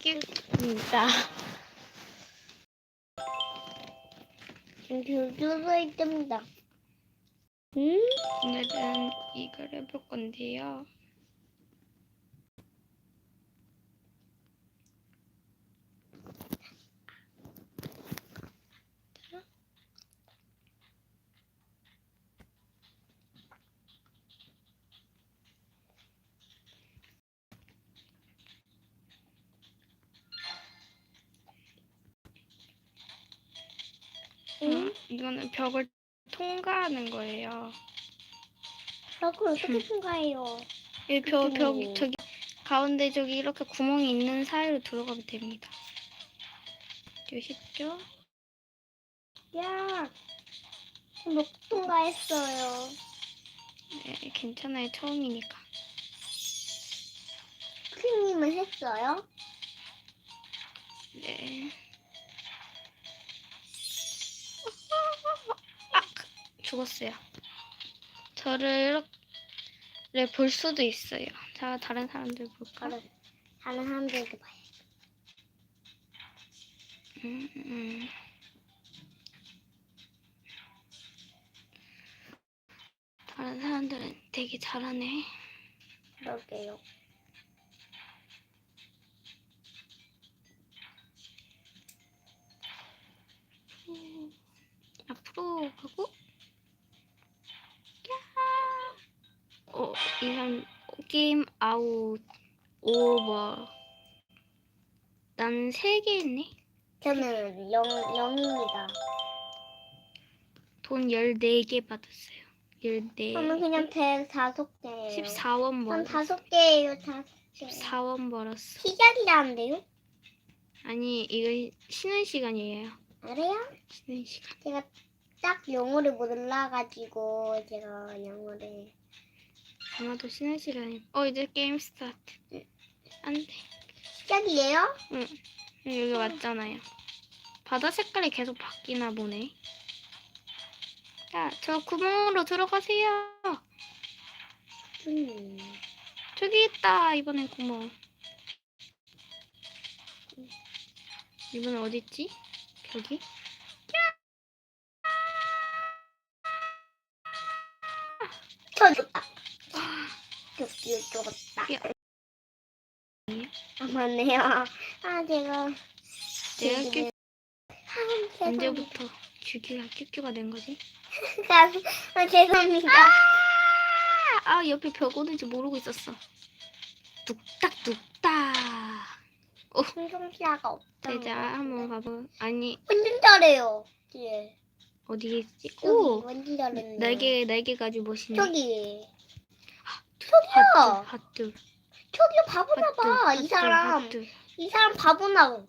큐입니다. 지금 큐큐가 있답니다. 음? 오늘은 이걸 해볼 건데요. 응? 어, 이거는 벽을 통과하는 거예요. 벽을 어떻게 통과해요? 이 벽, 벽, 오. 저기, 가운데 저기 이렇게 구멍이 있는 사이로 들어가면 됩니다. 되게 쉽죠? 야, 못 통과했어요. 네, 괜찮아요. 처음이니까. 큐님은 했어요? 네. 죽었어요. 저를 이렇게 볼 수도 있어요. 자, 다른 사람들 볼까? 다른 다른 사람들도 봐요. 음, 음. 다른 사람들은 되게 잘하네. 그러게요. 음, 앞으로 가고. 어, 이 사람 게임 아웃 오버. 난 세 개 했네. 저는 영 영입니다. 돈 14개 받았어요. 14. 저는 그냥 백 다섯 개예요. 14원 전 벌었어. 다섯 개예요. 다섯 개. 14원 벌었어. 시작이라는데요? 아니, 이거 쉬는 시간이에요. 알아요? 쉬는 시간. 제가 딱 영어를 몰라가지고 제가 영어를 아마도 쉬는 시간이. 어, 이제 게임 스타트. 안 돼. 시작이에요? 응. 여기 왔잖아요. 바다 색깔이 계속 바뀌나 보네. 야, 저 구멍으로 들어가세요. 음. 저기 있다, 이번엔 구멍. 이번엔 어딨지? 벽이? 터졌다. 뚝뚝 죽었다. 야. 아 맞네요. 아 제가 내가 큐, 아, 언제부터 큐큐가 큐큐가 된 거지? 아, 죄송합니다. 아, 옆에 벽 오는지 모르고 있었어. 뚝딱, 뚝딱. 충성시야가 없다. 대자, 한번 가보. 아니, 완전 잘해요. 예. 어디에 있지? 오, 오! 완전 잘했네. 날개, 날개 가지고 멋있네. 저기 저기요. 핫둘. 저기요 바보나 봐. 이 사람 핫둘. 이 사람 바보나. 봐.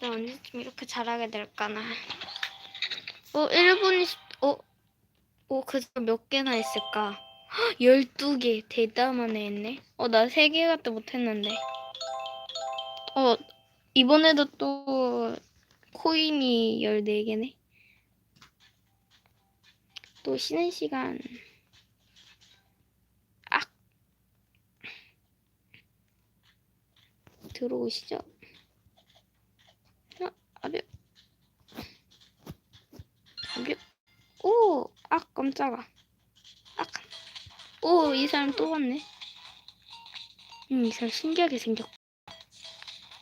나 언제쯤 이렇게 잘하게 될까나. 어, 1분 10, 어? 어, 그저 몇 개나 했을까? 헉, 12개. 대담하네 했네. 어, 나 3개밖에 못했는데. 어, 이번에도 또 코인이 14개네. 또 쉬는 시간. 악! 들어오시죠. 아, 아래. 여기. 오! 아, 깜짝아. 아. 오, 이 사람 또 왔네. 음, 이 사람 신기하게 생겼.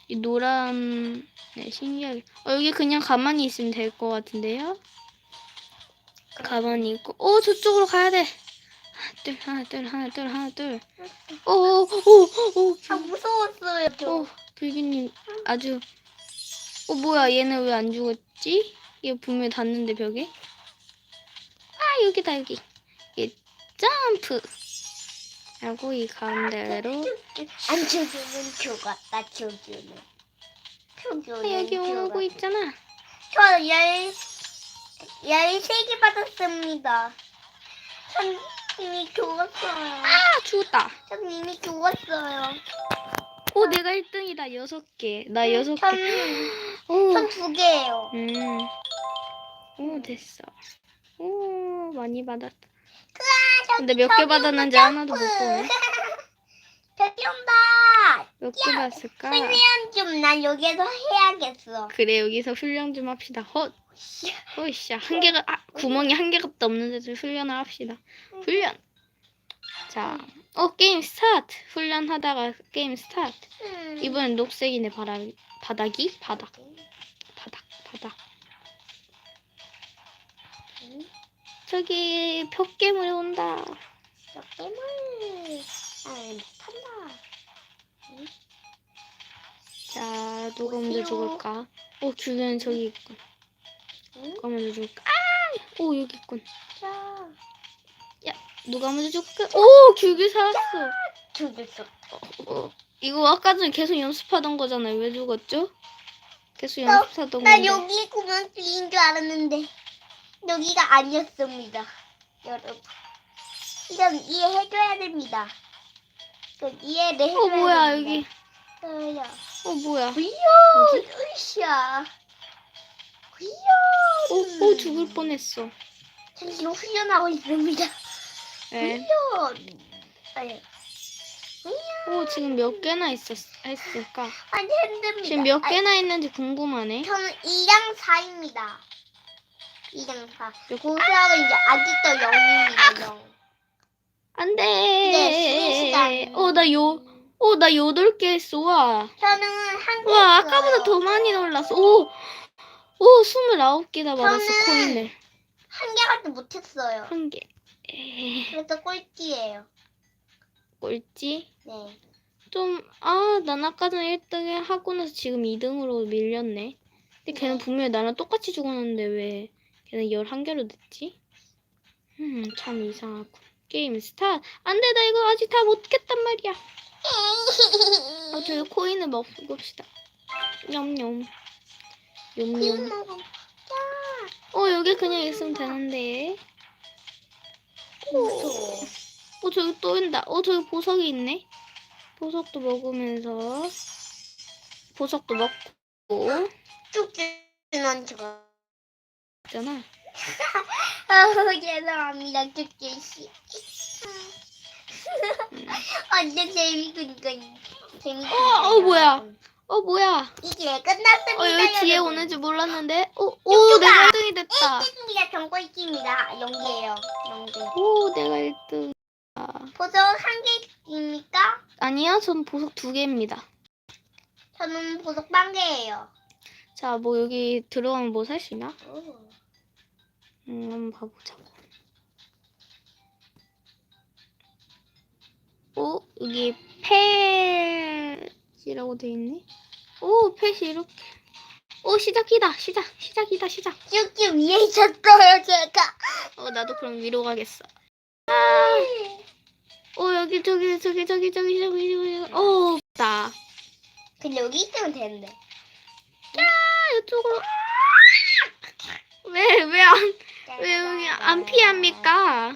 이 노란, 네, 신기하게. 어, 여기 그냥 가만히 있으면 될 것 같은데요? 가만히 있고. 오, 저쪽으로 가야 돼. 하나, 둘, 하나, 둘, 하나, 둘, 하나, 둘. 오, 오, 오, 오, 아 무서웠어요. 저. 어, 불기님 아주 어 뭐야 얘는 왜 안 죽었지? 얘 분명히 닿는데 벽에 아 여기다 여기 이 점프 하고 이 가운데로 안 죽으면 죽었다. 죽으면. 죽으면 아, 여기 오고. 있잖아 저열 열세 개 받았습니다. 전 이미 죽었어요. 아 죽었다 전 이미 죽었어요. 오 내가 1등이다 여섯 개 나 여섯 전, 개 오. 전두 개예요. 음. 오 됐어 오 많이 받았다 근데 몇 개 받았는지 하나도 못 보네. 저기 온다. 몇개 받았을까? 훈련 좀 난 여기서 해야겠어. 그래 여기서 훈련 좀 합시다. 헛. 어이씨 한 개가 아, 구멍이 한 개가 없는데도 훈련을 합시다. 훈련. 자 어 게임 스타트. 훈련하다가 게임 스타트. 음. 이번엔 녹색이네 바닥 바닥이? 바닥. 바닥 바닥 저기 벽괴물이 온다. 저 깨물. 아, 못한다. 자 누가 먼저. 죽을까? 오 규는 저기 있군. 응? 누가 먼저 죽을까? 아 오 여기 있군. 자, 누가 먼저 죽을까? 오 규규 살았어. 죽였어. 어, 이거 아까 전에 계속 연습하던 거잖아요. 왜 죽었죠? 계속 나- 연습하던 나 건데. 여기 구멍 뚫린 줄 알았는데 여기가 아니었습니다. 여러분. 이건 이해해줘야 됩니다. 이건 이해를 해줘야 어 뭐야 됩니다. 여기 어야. 어 뭐야 이야, 으쌰. 이야. 오, 오 죽을 뻔했어 전 지금 훈련하고 있습니다. 네. 훈련. 아유. 오 지금 몇 개나 있었, 했을까 아니 힘듭니다. 지금 몇 아, 개나 있는지 궁금하네 저는 2랑 4입니다. 2랑 4. 몇- 공수하고 이제 아직도 0입니다. 0. 안 돼 네, 시간. 어나 요 어, 나 여덟 개 했어. 와. 저는 한 개. 와. 아까보다 더 많이 놀랐어. 오, 오, 스물아홉 개나 받았어, 저는- 코인을. 한 개밖에 못했어요. 한 개. 에이, 그래서 꼴찌예요. 꼴찌? 네. 좀, 아, 난 아까 전에 1등 하고 나서 지금 2등으로 밀렸네. 근데 걔는 네. 분명히 나랑 똑같이 죽었는데 왜 걔는 11개로 됐지? 음, 참 이상하고. 게임 스타트. 안 돼, 나 이거 아직 다 못겠단 말이야. 어, 저희 코인을 먹읍시다. 냠냠. 냠냠. 어, 여기 그냥 있으면 되는데. 무서워. 어, 저기 또 온다. 어, 저기 보석이 있네. 보석도 먹으면서. 보석도 먹고. 쭉쭉는 저거. 있잖아. 아, 죄송합니다, 쭉쭉 씨. 완전 재밌으니까 재밌어. 어, 어, 뭐야. 어, 뭐야. 이제 끝났습니다. 어, 여기 뒤에 여러분. 오는지 몰랐는데. 어, 오, 쭉쭉아. 내가 1등이 됐다. 1등입니다. 정꼴찌입니다. 연계예요. 연계. 오, 내가 1등. 보석 한 개입니까? 아니요, 전 보석 두 개입니다. 저는 보석 한 개예요. 자, 뭐 여기 들어가면 뭐 살 수 있나? 음, 한번 봐보자고. 오, 여기 펫이라고 돼 있네. 오, 펫이 이렇게. 오, 시작이다. 시작. 시작이다. 시작. 쭉쭉 위에 있었어요, 제가. 어, 나도 그럼 위로 가겠어. 오, 여기 저기 저기 저기 저기 저기 저기. 오, 나. 근데 여기 있으면 되는데. 아, 이쪽으로. 왜, 왜 안, 왜 여기 안 피합니까?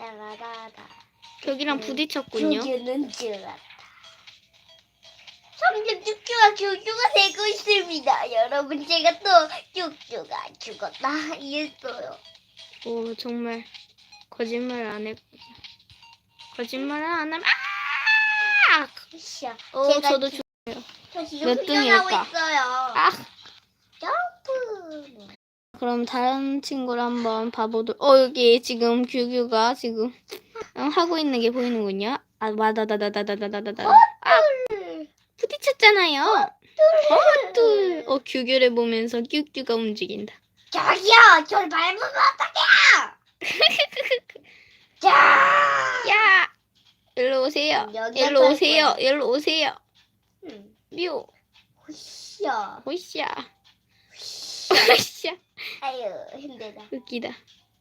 벽이랑 부딪혔군요. 조규는 줄었다. 점점 쭉쭉아 조규가 되고 있습니다. 여러분 제가 또 쭉쭉아 죽었다 이랬어요. 오, 정말 거짓말 안 했군요. 거짓말을 안 하면, 아! 으쌰. 어, 제가 저도 지- 죽, 저 지금 몇 훈련하고 등일까? 있어요. 아! 점프. 네. 그럼 다른 친구를 한번 봐보도록. 어, 여기 지금 규규가 지금 어, 하고 있는 게 보이는군요. 아, 와다다다다다다다다. 아, 부딪혔잖아요. 헛둘. 어, 규규를 보면서 규규가 움직인다. 저기요, 저를 밟으면 어떡해요? 자, 야! 일로 오세요. 여기가 일로 갈 오세요. 일로 오세요. 음, 묘. 으쌰. 오이샤. 으쌰. 아유 힘들다. 웃기다.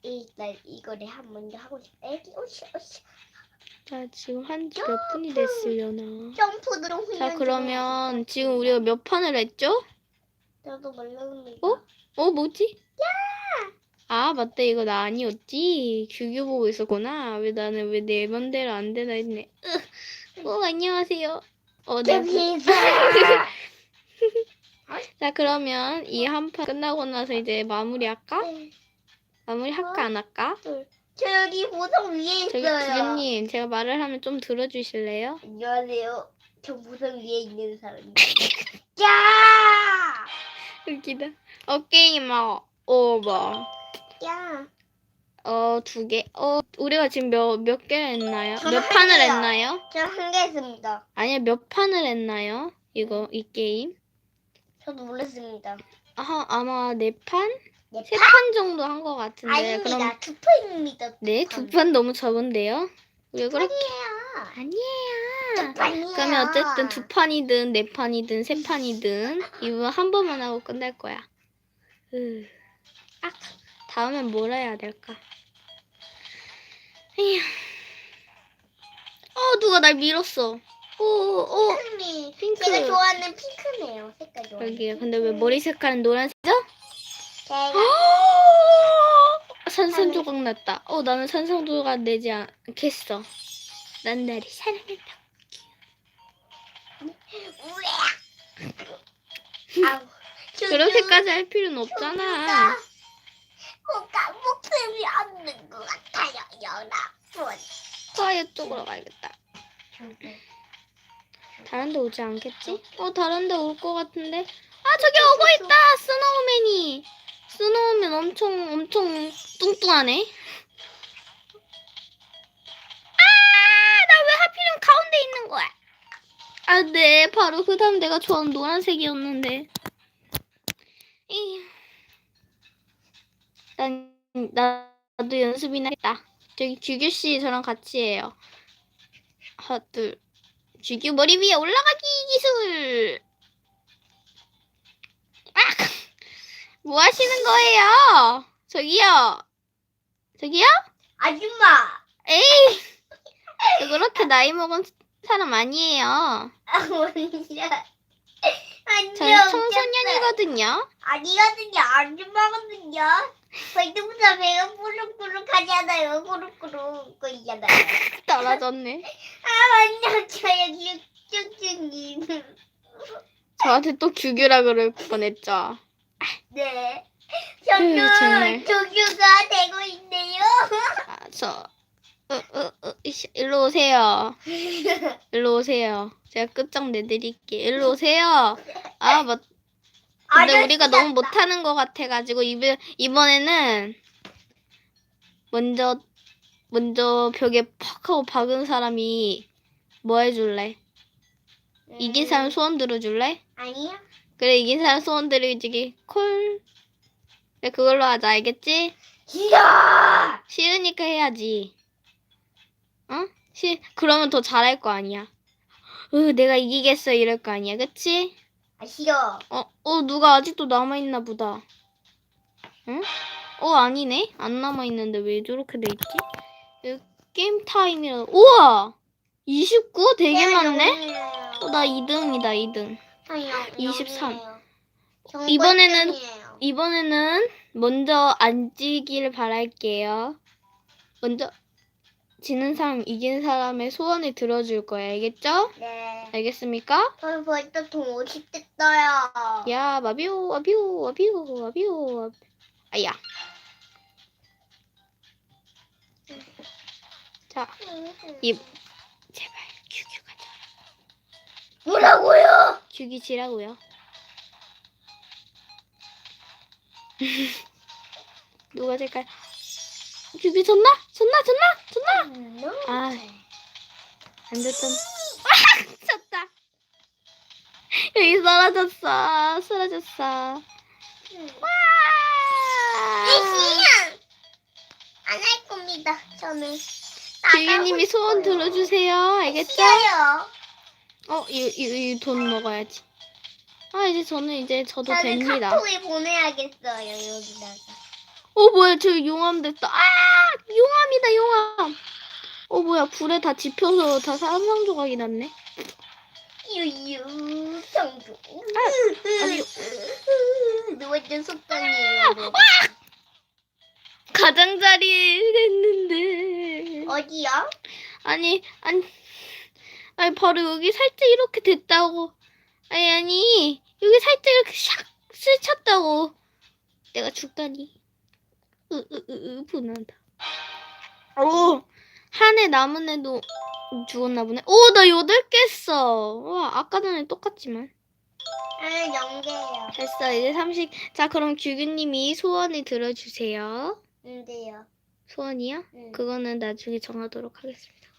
일단 이거를 한번더 하고 싶다. 애기 으쌰 으쌰. 자, 지금 한지몇 분이 됐으려나. 점프드로 훈련. 자, 좀 그러면 지금 우리가 몇 판을 했죠? 저도 모릅니다. 어? 어, 뭐지? 아, 맞다. 이거 나 아니었지. 규규 보고 있었구나. 왜 나는 왜 내 맘대로 안 되나 했네. 으, 어, 안녕하세요. 어, 네. 여기서. 자, 그러면 이 한 판 끝나고 나서 이제 마무리할까? 마무리 할까 안 할까? 저 여기 보석 위에 저기 있어요. 구름님, 제가 말을 하면 좀 들어주실래요? 안녕하세요. 저 보석 위에 있는 사람이에요. 야! 웃기다. 어, 게이머 오버. 야! 어, 두 개. 어, 우리가 지금 몇, 몇 개를 했나요? 저는 몇 한 판을 개요. 했나요? 저 한개 했습니다. 아니야, 몇 판을 했나요? 이거, 이 게임? 저도 몰랐습니다. 아, 아마 네 판? 네세판 정도 한 것 같은데. 아닙니다. 그럼, 두 판입니다. 네, 두판 너무 적은데요? 왜 그렇게? 아니에요. 아니에요. 판이에요. 그러면 어쨌든 두 판이든 네 판이든 세 판이든 이거 한 번만 하고 끝날 거야. 으, 아, 다음엔 뭘 해야 될까? 에휴. 어, 누가 날 밀었어. 오, 오, 핑크미. 핑크. 제가 좋아하는 핑크네요. 색깔 좋아하는. 여기요. 근데 왜 머리 색깔은 노란색이죠? 제가 산산 조각 났다. 어, 나는 산산 조각 내지 않겠어. 난 나를 사랑한다. 우와. 아우. 그렇게까지 할 필요는 없잖아. 뭔가 목숨이 없는 것 같아요, 여러분. 아, 이쪽으로 가야겠다. 다른 데 오지 않겠지? 어, 다른 데 올 것 같은데? 아, 저기 오고 있다! 스노우맨이! 스노우맨 엄청, 엄청 뚱뚱하네? 아, 나 왜 하필이면 가운데 있는 거야? 아, 네, 바로 그 다음 내가 좋아하는 노란색이었는데. 이. 난, 나도 연습이나 했다. 저기 규규씨 저랑 같이 해요. 하나, 둘, 쥐규 머리 위에 올라가기 기술. 아! 뭐 하시는 거예요? 저기요. 저기요? 아줌마. 에이. 저 그렇게 나이 먹은 사람 아니에요. 아, 뭔지야. 저는 청소년이거든요. 아니거든요. 아줌마거든요. 벌써부터 배가 꾸룩꾸룩 하잖아요. 꾸룩꾸룩 거리잖아요. 떨어졌네. 아, 완전 저요. 쭉쭉님. 저한테 또 규규라 그럴 뻔했죠. 네. 에휴, 정말. 저도 조교가 되고 있네요. 아, 저, 어, 어, 어, 이씨, 일로 오세요. 일로 오세요. 제가 끝장 내드릴게. 일로 오세요. 아, 맞. 근데 우리가 너무. 못하는 것 같아가지고 이번 이번에는 먼저 먼저 벽에 퍽 하고 박은 사람이 뭐 해줄래? 이긴 사람 소원 들어줄래? 아니요. 그래 이긴 사람 소원 들어주기 콜. 그래 그걸로 하자 알겠지? 싫어. 싫으니까 해야지. 어? 싫 그러면 더 잘할 거 아니야. 으 내가 이기겠어 이럴 거 아니야, 그치? 아, 싫어. 어, 어, 누가 아직도 남아 있나 보다. 응? 어, 아니네? 안 남아 있는데 왜 저렇게 돼 있지? 여기 게임 타임이라, 우와! 29? 되게 많네? 어, 나 2등이다, 2등. 23. 이번에는- 이번에는 먼저 안 지기를 바랄게요. 먼저 지는 사람, 이긴 사람의 소원을 들어줄 거야, 알겠죠? 네. 알겠습니까? 저는 벌써 돈 50 됐어요. 야, 마비오, 와비오, 와비오, 와비오. 와- 아야. 자, 이 제발 규규 가 자. 뭐라고요? 규기 지라고요. 누가 될까요? 규기 졌나? 졌나? 졌나? 졌나? 아. 안 됐던. 아, 졌다. 여기 쓰러졌어. 쓰러졌어. 와! 안할 겁니다. 저는 규기님이 소원 들어주세요. 알겠죠? 싫어요. 어, 이, 이, 이 돈 먹어야지. 아, 이제 저는 이제 저도 저는 됩니다. 카톡에 보내야겠어요 여기다가. 어, 뭐야, 저 용암 됐다. 아! 용암이다, 용암! 어, 뭐야, 불에 다 지펴서 다 사상 조각이 났네. 유유 정도. 아니. 완전 속상해요. 가장자리 됐는데. 어디요? 아니, 아니, 아니 바로 여기 살짝 이렇게 됐다고. 아니 아니 여기 살짝 이렇게 샥 스쳤다고. 내가 죽다니. 으으으으 분한다. 오 한해 남은 애도 죽었나 보네. 오 나 여덟 개 했어. 와 아까 전에 똑같지만. 아, 연계요. 됐어 이제 30. 자 그럼 규규님이 소원을 들어주세요. 근데요. 소원이요? 응. 그거는 나중에 정하도록 하겠습니다.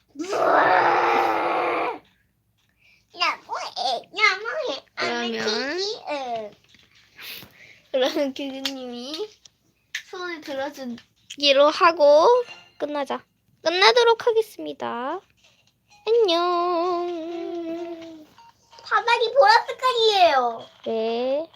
야, 뭐해? 야, 뭐해? 그러면- 응. 그러면 규규님이 소원을 들어주기로 하고 끝나자. 끝나도록 하겠습니다. 안녕. 바닥이 보라색깔이에요. 네.